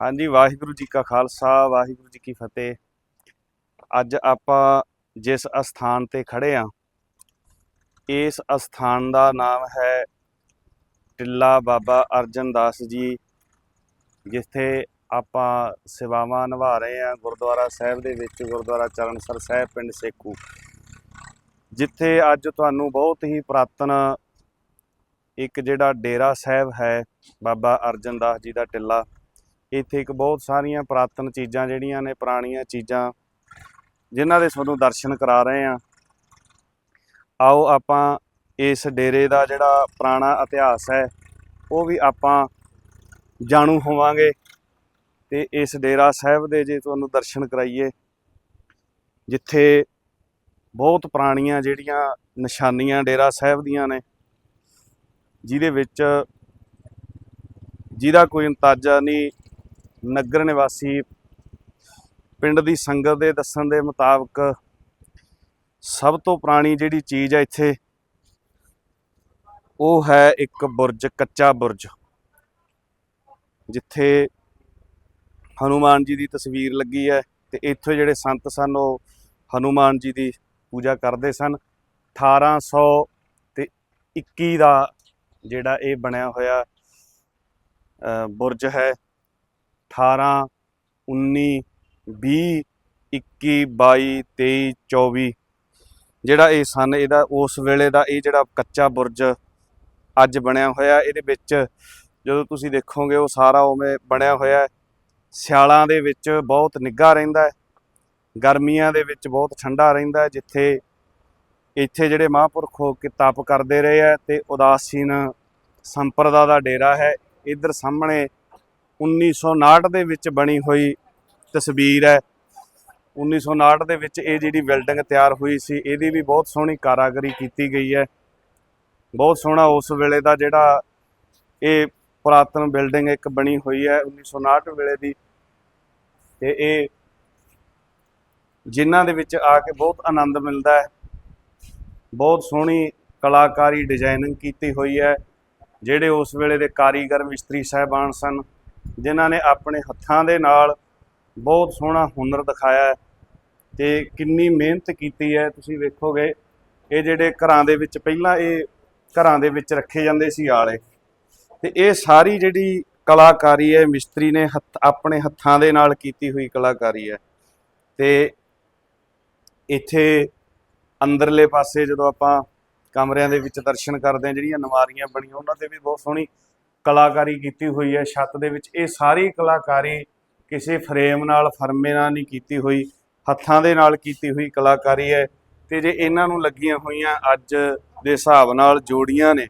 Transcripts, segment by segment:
ਹਾਂਜੀ, ਵਾਹਿਗੁਰੂ ਜੀ ਕਾ ਖਾਲਸਾ, ਵਾਹਿਗੁਰੂ ਜੀ ਕੀ ਫਤਿਹ। ਅੱਜ ਆਪਾਂ ਜਿਸ ਅਸਥਾਨ ਤੇ ਖੜੇ ਆ, ਇਸ ਅਸਥਾਨ ਦਾ ਨਾਮ ਹੈ ਟਿੱਲਾ ਬਾਬਾ ਅਰਜਨ ਦਾਸ ਜੀ, ਜਿੱਥੇ ਆਪਾਂ ਸੇਵਾਵਾਂ ਨਿਭਾ ਰਹੇ ਆ ਗੁਰਦੁਆਰਾ ਸਾਹਿਬ ਦੇ ਵਿੱਚ, ਗੁਰਦੁਆਰਾ ਚਰਨਸਰ ਸਾਹਿਬ ਪਿੰਡ ਸੇਖੂ। ਜਿੱਥੇ ਅੱਜ ਤੁਹਾਨੂੰ ਬਹੁਤ ਹੀ ਪੁਰਾਤਨ ਇੱਕ ਜਿਹੜਾ ਡੇਰਾ ਸਾਹਿਬ ਹੈ, ਬਾਬਾ ਅਰਜਨ ਦਾਸ ਜੀ ਦਾ ਟਿੱਲਾ। ਇੱਥੇ ਇੱਕ ਬਹੁਤ ਸਾਰੀਆਂ ਪੁਰਾਤਨ ਚੀਜ਼ਾਂ ਜਿਹੜੀਆਂ ਨੇ, ਪੁਰਾਣੀਆਂ ਚੀਜ਼ਾਂ, ਜਿਨ੍ਹਾਂ ਦੇ ਤੁਹਾਨੂੰ ਦਰਸ਼ਨ ਕਰਾ ਰਹੇ ਆ ਆਓ ਆਪਾਂ ਇਸ ਡੇਰੇ ਦਾ ਜਿਹੜਾ ਪੁਰਾਣਾ ਇਤਿਹਾਸ ਹੈ, ਉਹ ਵੀ ਆਪਾਂ ਜਾਣੂ ਹੋਵਾਂਗੇ ਤੇ ਇਸ ਡੇਰਾ ਸਾਹਿਬ ਦੇ ਜੇ ਤੁਹਾਨੂੰ ਦਰਸ਼ਨ ਕਰਾਈਏ, ਜਿੱਥੇ ਬਹੁਤ ਪੁਰਾਣੀਆਂ ਜਿਹੜੀਆਂ ਨਿਸ਼ਾਨੀਆਂ ਡੇਰਾ ਸਾਹਿਬ ਦੀਆਂ ਨੇ, ਜਿਹਦੇ ਵਿੱਚ ਜਿਹਦਾ ਕੋਈ ਅੰਦਾਜ਼ਾ ਨਹੀਂ ਨਗਰ ਨਿਵਾਸੀ ਪਿੰਡ ਦੀ ਸੰਗਤ ਦੇ ਦੱਸਣ ਦੇ ਮੁਤਾਬਕ ਸਭ ਤੋਂ ਪੁਰਾਣੀ ਜਿਹੜੀ ਚੀਜ਼ ਹੈ ਇੱਥੇ, ਉਹ ਹੈ ਇੱਕ ਬੁਰਜ, ਕੱਚਾ ਬੁਰਜ। ਜਿੱਥੇ ਹਨੂਮਾਨ ਜੀ ਦੀ ਤਸਵੀਰ ਲੱਗੀ ਹੈ ਤੇ ਇੱਥੇ ਜਿਹੜੇ ਸੰਤ ਸਨ, ਉਹ ਹਨੂਮਾਨ ਜੀ ਦੀ ਪੂਜਾ ਕਰਦੇ ਸਨ। 1800 ਤੇ 21 ਦਾ ਜਿਹੜਾ ਇਹ ਬਣਿਆ ਹੋਇਆ ਬੁਰਜ ਹੈ 18 19 20 21 22 23 24 ਜਿਹੜਾ ਇਹ ਸਨ, ਇਹਦਾ ਉਸ ਵੇਲੇ ਦਾ ਇਹ ਜਿਹੜਾ ਕੱਚਾ ਬੁਰਜ ਅੱਜ ਬਣਿਆ ਹੋਇਆ ਇਹਦੇ ਵਿੱਚ ਜਦੋਂ ਤੁਸੀਂ ਦੇਖੋਗੇ ਉਹ ਸਾਰਾ ਉਵੇਂ ਬਣਿਆ ਹੋਇਆ ਹੈ। ਸਿਆਲਾਂ ਦੇ ਵਿੱਚ ਬਹੁਤ ਨਿੱਘਾ ਰਹਿੰਦਾ ਹੈ, ਗਰਮੀਆਂ ਦੇ ਵਿੱਚ ਬਹੁਤ ਠੰਡਾ ਰਹਿੰਦਾ ਹੈ, ਜਿੱਥੇ ਇੱਥੇ ਜਿਹੜੇ ਮਹਾਂਪੁਰਖ ਹੋ ਕੇ ਤਪ ਕਰਦੇ ਰਹੇ ਆ ਤੇ ਉਦਾਸੀਨ ਸੰਪਰਦਾ ਦਾ ਡੇਰਾ ਹੈ। ਇਧਰ ਸਾਹਮਣੇ 1959 ਦੇ ਵਿੱਚ ਬਣੀ ਹੋਈ ਤਸਵੀਰ ਹੈ। 1959 ਦੇ ਵਿੱਚ ਇਹ ਜਿਹੜੀ ਬਿਲਡਿੰਗ ਤਿਆਰ ਹੋਈ ਸੀ, ਇਹਦੀ ਵੀ ਬਹੁਤ ਸੋਹਣੀ ਕਾਰਾਗਰੀ ਕੀਤੀ ਗਈ ਹੈ। ਬਹੁਤ ਸੋਹਣਾ ਉਸ ਵੇਲੇ ਦਾ ਜਿਹੜਾ ਇਹ ਪੁਰਾਤਨ ਬਿਲਡਿੰਗ ਇੱਕ ਬਣੀ ਹੋਈ ਹੈ 1959 ਵੇਲੇ ਦੀ। ਤੇ ਇਹ ਜਿਨ੍ਹਾਂ ਦੇ ਵਿੱਚ ਆ ਕੇ ਬਹੁਤ ਆਨੰਦ ਮਿਲਦਾ ਹੈ। ਬਹੁਤ ਸੋਹਣੀ ਕਲਾਕਾਰੀ ਡਿਜ਼ਾਈਨਿੰਗ ਕੀਤੀ ਹੋਈ ਹੈ, ਜਿਹੜੇ ਉਸ ਵੇਲੇ ਦੇ ਕਾਰੀਗਰ ਮਿਸਤਰੀ ਸਾਹਿਬਾਨ ਸਨ। ਜਿਨ੍ਹਾਂ ਨੇ ਆਪਣੇ ਹੱਥਾਂ ਦੇ ਨਾਲ ਬਹੁਤ ਸੋਹਣਾ ਹੁਨਰ ਦਿਖਾਇਆ ਹੈ ਤੇ ਕਿੰਨੀ ਮਿਹਨਤ ਕੀਤੀ ਹੈ। ਤੁਸੀਂ ਵੇਖੋਗੇ, ਇਹ ਜਿਹੜੇ ਘਰਾਂ ਦੇ ਵਿੱਚ ਪਹਿਲਾਂ ਇਹ ਘਰਾਂ ਦੇ ਵਿੱਚ ਰੱਖੇ ਜਾਂਦੇ ਸੀ ਆਲੇ। ਤੇ ਇਹ ਸਾਰੀ ਜਿਹੜੀ ਕਲਾਕਾਰੀ ਹੈ, ਮਿਸਤਰੀ ਨੇ ਹੱਥ, ਆਪਣੇ ਹੱਥਾਂ ਦੇ ਨਾਲ ਕੀਤੀ ਹੋਈ ਕਲਾਕਾਰੀ ਹੈ। ਤੇ ਇੱਥੇ ਅੰਦਰਲੇ ਪਾਸੇ ਜਦੋਂ ਆਪਾਂ ਕਮਰਿਆਂ ਦੇ ਵਿੱਚ ਦਰਸ਼ਨ ਕਰਦੇ ਹਾਂ, ਜਿਹੜੀਆਂ ਨਵਾਰੀਆਂ ਬਣੀਆਂ, ਉਹਨਾਂ ਤੇ ਵੀ ਬਹੁਤ ਸੋਹਣੀ ਕਲਾਕਾਰੀ ਕੀਤੀ ਹੋਈ ਹੈ। ਛੱਤ ਦੇ ਵਿੱਚ ਇਹ ਸਾਰੀ ਕਲਾਕਾਰੀ ਕਿਸੇ ਫਰੇਮ ਨਾਲ, ਫਰਮੇ ਨਾਲ ਨਹੀਂ ਕੀਤੀ ਹੋਈ। ਹੱਥਾਂ ਦੇ ਨਾਲ ਕੀਤੀ ਹੋਈ ਕਲਾਕਾਰੀ ਹੈ ਤੇ ਜੇ ਇਹਨਾਂ ਨੂੰ ਲੱਗੀਆਂ ਹੋਈਆਂ ਅੱਜ ਦੇ ਹਿਸਾਬ ਨਾਲ ਜੋੜੀਆਂ ਨੇ,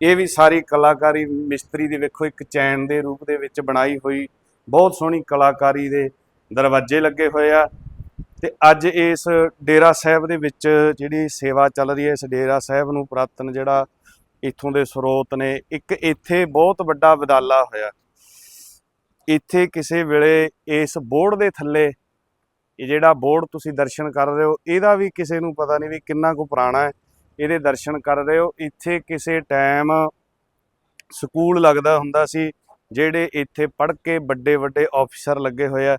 ਇਹ ਵੀ ਸਾਰੀ ਕਲਾਕਾਰੀ ਮਿਸਤਰੀ ਦੇ ਵੇਖੋ, ਇੱਕ ਚੈਨ ਦੇ ਰੂਪ ਦੇ ਵਿੱਚ ਬਣਾਈ ਹੋਈ, ਬਹੁਤ ਸੋਹਣੀ ਕਲਾਕਾਰੀ ਦੇ ਦਰਵਾਜ਼ੇ ਲੱਗੇ ਹੋਏ ਆ। ਤੇ ਅੱਜ ਇਸ ਡੇਰਾ ਸਾਹਿਬ ਦੇ ਵਿੱਚ ਜਿਹੜੀ ਸੇਵਾ ਚੱਲ ਰਹੀ ਹੈ, ਇਸ ਡੇਰਾ ਸਾਹਿਬ ਨੂੰ ਪੁਰਾਤਨ ਜਿਹੜਾ ਇੱਥੋਂ ਦੇ ਸਰੋਤ ਨੇ, ਇੱਕ ਇੱਥੇ ਬਹੁਤ ਵੱਡਾ ਵਿਦਾਲਾ ਹੋਇਆ। ਇੱਥੇ ਕਿਸੇ ਵੇਲੇ ਇਸ ਬੋਰਡ ਦੇ ਥੱਲੇ, ਇਹ ਜਿਹੜਾ ਬੋਰਡ ਤੁਸੀਂ ਦਰਸ਼ਨ ਕਰ ਰਹੇ ਹੋ, ਇਹਦਾ ਵੀ ਕਿਸੇ ਨੂੰ ਪਤਾ ਨਹੀਂ ਵੀ ਕਿੰਨਾ ਕੁ ਪੁਰਾਣਾ ਹੈ। ਇਹਦੇ ਦਰਸ਼ਨ ਕਰ ਰਹੇ ਹੋ, ਇੱਥੇ ਕਿਸੇ ਟਾਈਮ ਸਕੂਲ ਲੱਗਦਾ ਹੁੰਦਾ ਸੀ, ਜਿਹੜੇ ਇੱਥੇ ਪੜ੍ਹ ਕੇ ਵੱਡੇ ਵੱਡੇ ਆਫੀਸਰ ਲੱਗੇ ਹੋਏ ਆ।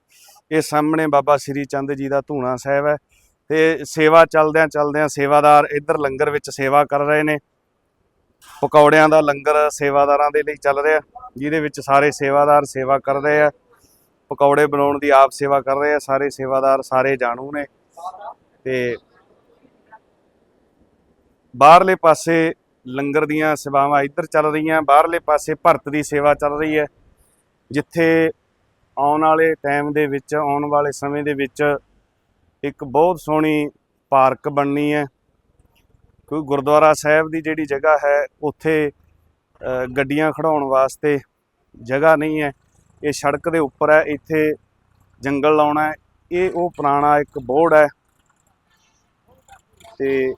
ਇਹ ਸਾਹਮਣੇ ਬਾਬਾ ਸ੍ਰੀ ਚੰਦ ਜੀ ਦਾ ਧੂਣਾ ਸਾਹਿਬ ਹੈ ਤੇ ਸੇਵਾ ਚੱਲਦਿਆਂ ਚੱਲਦਿਆਂ ਸੇਵਾਦਾਰ ਇੱਧਰ ਲੰਗਰ ਵਿੱਚ ਸੇਵਾ ਕਰ ਰਹੇ ਨੇ। ਪਕੌੜਿਆਂ ਦਾ ਲੰਗਰ ਸੇਵਾਦਾਰਾਂ ਦੇ ਲਈ ਚੱਲ ਰਿਹਾ, ਜਿਹਦੇ ਵਿੱਚ ਸਾਰੇ ਸੇਵਾਦਾਰ ਸੇਵਾ ਕਰ ਰਹੇ ਆ, ਪਕੌੜੇ ਬਣਾਉਣ ਦੀ ਆਪ ਸੇਵਾ ਕਰ ਰਹੇ ਆ, ਸਾਰੇ ਸੇਵਾਦਾਰ ਸਾਰੇ ਜਾਣੂ ਨੇ ਤੇ ਬਾਹਰਲੇ ਪਾਸੇ ਲੰਗਰ ਦੀਆਂ ਸੇਵਾਵਾਂ ਇੱਧਰ ਚੱਲ ਰਹੀਆਂ, ਬਾਹਰਲੇ ਪਾਸੇ ਭਰਤ ਦੀ ਸੇਵਾ ਚੱਲ ਰਹੀ ਹੈ, ਜਿੱਥੇ ਆਉਣ ਵਾਲੇ ਟਾਈਮ ਦੇ ਵਿੱਚ, ਆਉਣ ਵਾਲੇ ਸਮੇਂ ਦੇ ਵਿੱਚ ਇੱਕ ਬਹੁਤ ਸੋਹਣੀ ਪਾਰਕ ਬਣਨੀ ਹੈ। ਕੋਈ ਗੁਰਦੁਆਰਾ ਸਾਹਿਬ ਦੀ ਜਿਹੜੀ ਜਗ੍ਹਾ ਹੈ, ਉੱਥੇ ਗੱਡੀਆਂ ਖੜਾਉਣ ਵਾਸਤੇ ਜਗ੍ਹਾ ਨਹੀਂ ਹੈ। ਇਹ ਸੜਕ ਦੇ ਉੱਪਰ ਹੈ, ਇੱਥੇ ਜੰਗਲ ਲਾਉਣਾ ਹੈ। ਇਹ ਉਹ ਪੁਰਾਣਾ ਇੱਕ ਬੋਰਡ ਹੈ। ਤੇ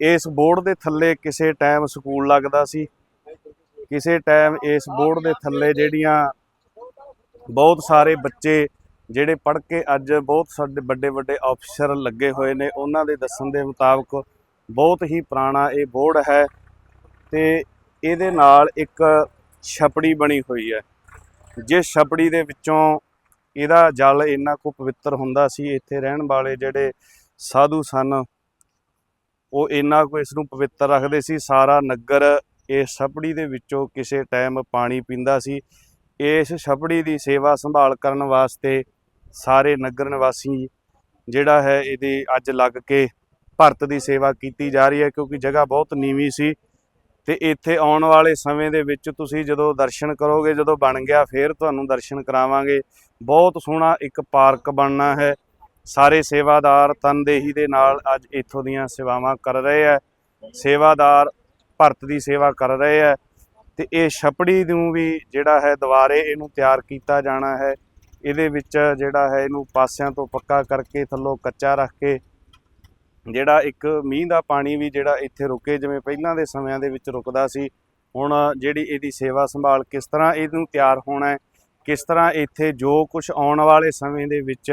ਇਸ ਬੋਰਡ ਦੇ ਥੱਲੇ ਕਿਸੇ ਟਾਈਮ ਸਕੂਲ ਲੱਗਦਾ ਸੀ। ਕਿਸੇ ਟਾਈਮ ਇਸ ਬੋਰਡ ਦੇ ਥੱਲੇ ਜਿਹੜੀਆਂ ਬਹੁਤ ਸਾਰੇ ਬੱਚੇ ਜਿਹੜੇ ਪੜ੍ਹ ਕੇ ਅੱਜ ਬਹੁਤ ਸਾਡੇ ਵੱਡੇ ਵੱਡੇ ਅਫਸਰ ਲੱਗੇ ਹੋਏ ਨੇ, ਉਹਨਾਂ ਦੇ ਦੱਸਣ ਦੇ ਮੁਤਾਬਕ ਬਹੁਤ ਹੀ ਪੁਰਾਣਾ ਇਹ ਬੋਰਡ ਹੈ ਤੇ ਇਹਦੇ ਨਾਲ ਇੱਕ ਛਪੜੀ ਬਣੀ ਹੋਈ ਹੈ। ਜਿਸ ਛਪੜੀ ਦੇ ਵਿੱਚੋਂ ਇਹਦਾ ਜਲ ਇੰਨਾ ਕੁ ਪਵਿੱਤਰ ਹੁੰਦਾ ਸੀ, ਇੱਥੇ ਰਹਿਣ ਵਾਲੇ ਜਿਹੜੇ ਸਾਧੂ ਸਨ, ਉਹ ਇੰਨਾ ਕੁ ਇਸ ਨੂੰ ਪਵਿੱਤਰ ਰੱਖਦੇ ਸੀ, ਸਾਰਾ ਨਗਰ ਇਸ ਛਪੜੀ ਦੇ ਵਿੱਚੋਂ ਕਿਸੇ ਟਾਈਮ ਪਾਣੀ ਪੀਂਦਾ ਸੀ। ਇਸ ਛਪੜੀ ਦੀ ਸੇਵਾ ਸੰਭਾਲ ਕਰਨ ਵਾਸਤੇ ਸਾਰੇ ਨਗਰ ਨਿਵਾਸੀ ਜਿਹੜਾ ਹੈ, ਇਹਦੀ ਅੱਜ ਲੱਗ ਕੇ ਭਰਤ ਦੀ ਸੇਵਾ ਕੀਤੀ ਜਾ ਰਹੀ ਹੈ ਕਿਉਂਕਿ ਜਗ੍ਹਾ ਬਹੁਤ ਨੀਵੀਂ ਸੀ। ਤੇ ਇੱਥੇ ਆਉਣ ਵਾਲੇ ਸਮੇਂ ਦੇ ਵਿੱਚ ਤੁਸੀਂ ਜਦੋਂ ਦਰਸ਼ਨ ਕਰੋਗੇ, ਜਦੋਂ ਬਣ ਗਿਆ ਫੇਰ ਤੁਹਾਨੂੰ ਦਰਸ਼ਨ ਕਰਾਵਾਂਗੇ। ਬਹੁਤ ਸੋਹਣਾ ਇੱਕ ਪਾਰਕ ਬਣਨਾ ਹੈ। ਸਾਰੇ ਸੇਵਾਦਾਰ ਤਨਦੇਹੀ ਦੇ ਨਾਲ ਅੱਜ ਇੱਥੋਂ ਦੀਆਂ ਸੇਵਾਵਾਂ ਕਰ ਰਹੇ ਹੈ। ਸੇਵਾਦਾਰ ਭਰਤ ਦੀ ਸੇਵਾ ਕਰ ਰਹੇ ਹੈ। ਤੇ ਇਹ ਛਪੜੀ ਨੂੰ ਵੀ ਜਿਹੜਾ ਹੈ ਦੁਬਾਰੇ ਇਹਨੂੰ ਤਿਆਰ ਕੀਤਾ ਜਾਣਾ ਹੈ। ਇਹਦੇ ਵਿੱਚ ਜਿਹੜਾ ਹੈ ਇਹਨੂੰ ਪਾਸਿਆਂ ਤੋਂ ਪੱਕਾ ਕਰਕੇ, ਥੱਲੋਂ ਕੱਚਾ ਰੱਖ ਕੇ ਜਿਹੜਾ ਇੱਕ ਮੀਂਹ ਦਾ ਪਾਣੀ ਵੀ ਜਿਹੜਾ ਇੱਥੇ ਰੁਕੇ, ਜਿਵੇਂ ਪਹਿਲਾਂ ਦੇ ਸਮਿਆਂ ਦੇ ਵਿੱਚ ਰੁਕਦਾ ਸੀ, ਹੁਣ ਜਿਹੜੀ ਇਹਦੀ ਸੇਵਾ ਸੰਭਾਲ ਕਿਸ ਤਰ੍ਹਾਂ ਇਹਨੂੰ ਤਿਆਰ ਹੋਣਾ ਹੈ, ਕਿਸ ਤਰ੍ਹਾਂ ਇੱਥੇ ਜੋ ਕੁਝ ਆਉਣ ਵਾਲੇ ਸਮੇਂ ਦੇ ਵਿੱਚ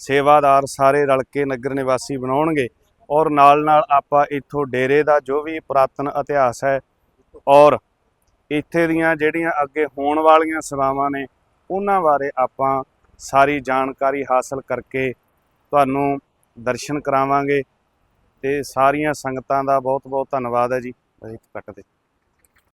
ਸੇਵਾਦਾਰ ਸਾਰੇ ਰਲ ਕੇ ਨਗਰ ਨਿਵਾਸੀ ਬਣਾਉਣਗੇ ਔਰ ਨਾਲ ਨਾਲ ਆਪਾਂ ਇੱਥੋਂ ਡੇਰੇ ਦਾ ਜੋ ਵੀ ਪੁਰਾਤਨ ਇਤਿਹਾਸ ਹੈ ਔਰ ਇੱਥੇ ਦੀਆਂ ਜਿਹੜੀਆਂ ਅੱਗੇ ਹੋਣ ਵਾਲੀਆਂ ਸੇਵਾਵਾਂ ਨੇ, ਉਹਨਾਂ ਬਾਰੇ ਆਪਾਂ ਸਾਰੀ ਜਾਣਕਾਰੀ ਹਾਸਲ ਕਰਕੇ ਤੁਹਾਨੂੰ ਦਰਸ਼ਨ ਕਰਾਵਾਂਗੇ। ਤੇ ਸਾਰੀਆਂ ਸੰਗਤਾਂ ਦਾ ਬਹੁਤ ਬਹੁਤ ਧੰਨਵਾਦ ਹੈ ਜੀ। ਇੱਕ ਕੱਟ ਦੇ